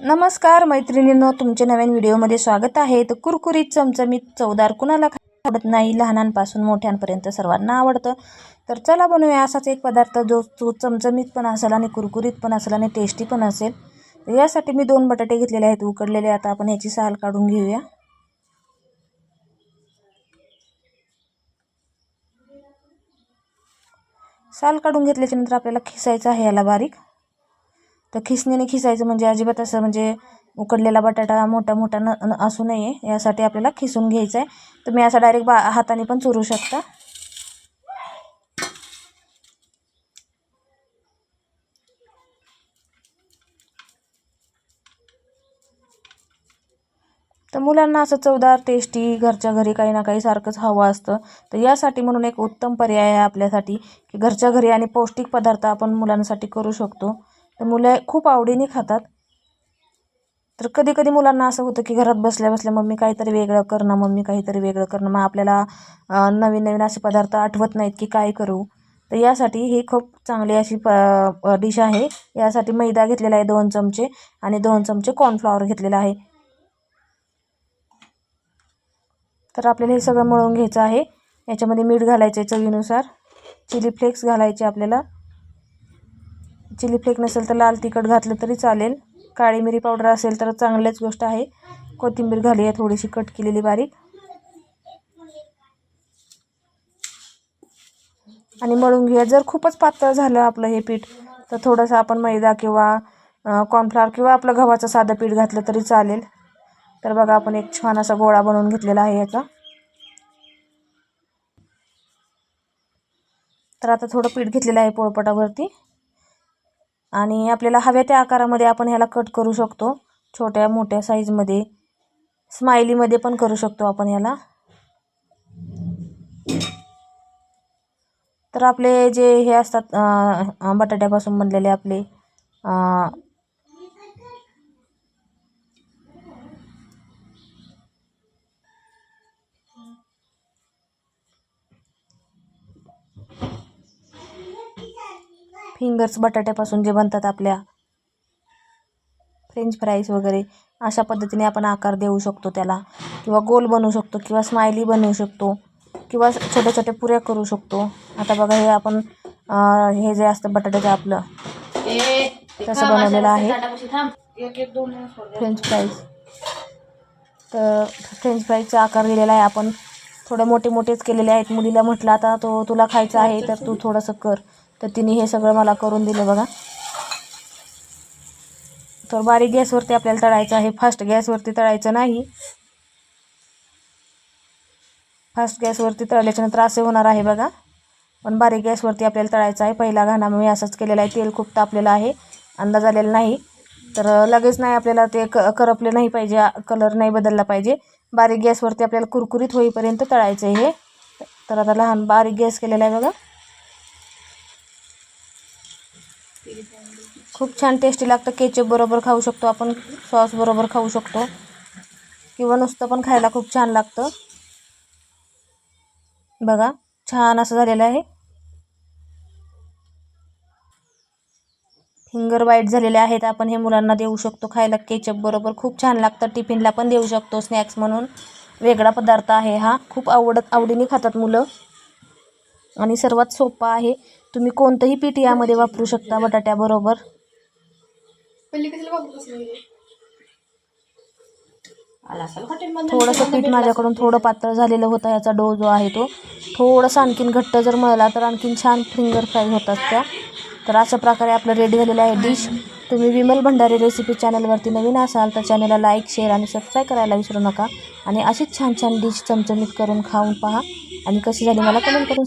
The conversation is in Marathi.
नमस्कार मैत्रिणींनो. तुमच्या नवीन व्हिडिओमध्ये स्वागत आहे. तर कुरकुरीत चमचमीत चवदार कुणाला आवडत नाही लहानांपासून मोठ्यांपर्यंत सर्वांना आवडतं. तर चला बनवूया असाच एक पदार्थ जो जो चमचमीत पण असेल आणि कुरकुरीत पण असेल आणि टेस्टी पण असेल. यासाठी मी दोन बटाटे घेतलेले आहेत उकडलेले. आता आपण याची साल काढून घेऊया. साल काढून घेतल्याच्यानंतर आपल्याला खिसायचं आहे याला बारीक. तर खिसणीने खिसायचं म्हणजे अजिबात असं म्हणजे उकडलेला बटाटा मोठा मोठा न न- असू नये. यासाठी आपल्याला खिसून घ्यायचं आहे तुम्ही असं डायरेक्ट बा हाताने पण चुरू शकता. तर मुलांना असं चवदार टेस्टी घरच्या घरी काही ना काही सारखंच हवं असतं. तर यासाठी म्हणून एक उत्तम पर्याय आहे आपल्यासाठी की घरच्या घरी आणि पौष्टिक पदार्थ आपण मुलांसाठी करू शकतो. तर मुलं खूप आवडीने खातात. तर कधी कधी मुलांना असं होतं की घरात बसल्या बसल्या मम्मी काहीतरी वेगळं करणं मम्मी काहीतरी वेगळं करणं. मग आपल्याला नवीन नवीन असे पदार्थ आठवत नाहीत की काय करू. तर यासाठी ही खूप चांगली अशी प डिश आहे. यासाठी मैदा घेतलेला आहे दोन चमचे आणि दोन चमचे कॉर्नफ्लॉवर घेतलेला आहे. तर आपल्याला हे सगळं मळून घ्यायचं आहे. याच्यामध्ये मीठ घालायचं आहे चवीनुसार. चिली फ्लेक्स घालायचे आपल्याला. चिली फ्लेक नसेल तर लाल तिखट घातलं तरी चालेल. काळी मिरी पावडर असेल तर चांगलीच गोष्ट आहे. कोथिंबीर घाली आहे थोडीशी कट केलेली बारीक. आणि मळून घेऊया जर खूपच पातळ झालं आपलं हे पीठ तर थोडंसं आपण मैदा किंवा कॉर्नफ्लॉवर किंवा आपलं गव्हाचं साधं पीठ घातलं तरी चालेल. तर बघा आपण एक छान असा गोळा बनवून घेतलेला आहे याचा. तर आता थोडं पीठ घेतलेलं आहे पोळपटावरती. आणि आपल्याला हव्या त्या आकारामध्ये आपण ह्याला कट करू शकतो. छोट्या मोठ्या साईजमध्ये स्माइलीमध्ये पण करू शकतो आपण ह्याला. तर आपले जे हे असतात बटाट्यापासून बनलेले आपले फिंगर्स बटाट्यापासून जे बनतात आपल्या फ्रेंच फ्राईज वगैरे अशा पद्धतीने आपण आकार देऊ शकतो त्याला. किंवा गोल बनवू शकतो किंवा स्माइली बनवू शकतो किंवा छोट्या छोट्या पुऱ्या करू शकतो. आता बघा हे आपण हे जे असतं बटाट्याचं आपलं तसं बनवलेलं आहे. French fries. तर फ्रेंच फ्राईजचा आकार दिलेला आहे आपण. थोडे मोठे मोठेच केलेले आहेत. मुलीला म्हटलं आता तो तुला खायचा आहे तर तू थोडंसं कर. तर तिने हे सगळं मला करून दिलं बघा. तर बारीक गॅसवरती आपल्याला तळायचं आहे. फास्ट गॅसवरती तळायचं नाही. फास्ट गॅसवरती तळल्याच्यानंतर असे होणार आहे बघा. पण बारीक गॅसवरती आपल्याला तळायचं आहे. पहिला घाणा मी असंच केलेला आहे. तेल खूप तापलेलं आहे. अंदाज आलेला नाही. तर लगेच नाही आपल्याला ते क करपले नाही पाहिजे. कलर नाही बदलला पाहिजे. बारीक गॅसवरती आपल्याला कुरकुरीत होईपर्यंत तळायचं आहे हे. तर आता लहान बारीक गॅस केलेला आहे बघा. खूप छान टेस्टी लागतं. केचप बरोबर खाऊ शकतो आपण सॉस बरोबर खाऊ शकतो. किंवा नुसतं पण खायला खूप छान लागतं. बघा छान असं झालेलं आहे. फिंगर वाईट झालेले आहेत. आपण हे मुलांना देऊ शकतो खायला. केचप बरोबर खूप छान लागतं. टिफिनला पण देऊ शकतो स्नॅक्स म्हणून. वेगळा पदार्थ आहे हा. खूप आवडत आवडीने खातात मुलं. आणि सर्वात सोपा आहे तुम्ही कोणतंही पीठ यामध्ये वापरू शकता बटाट्याबरोबर. थोडंसं पीठ माझ्याकडून थोडं पातळ झालेलं होतं ह्याचा डो जो आहे तो. थोडंसं आणखीन घट्ट जर मळला तर आणखीन छान फिंगर फ्राय होतात त्या. तर अशा प्रकारे आपलं रेडी झालेलं आहे डिश. तुम्ही विमल भंडारी रेसिपी चॅनलवरती नवीन असाल तर चॅनलला लाईक शेअर आणि सबस्क्राईब करायला विसरू नका. आणि अशीच छान छान डिश चमचमीत करून खाऊन पहा. आणि कशी झाली मला कमेंट करून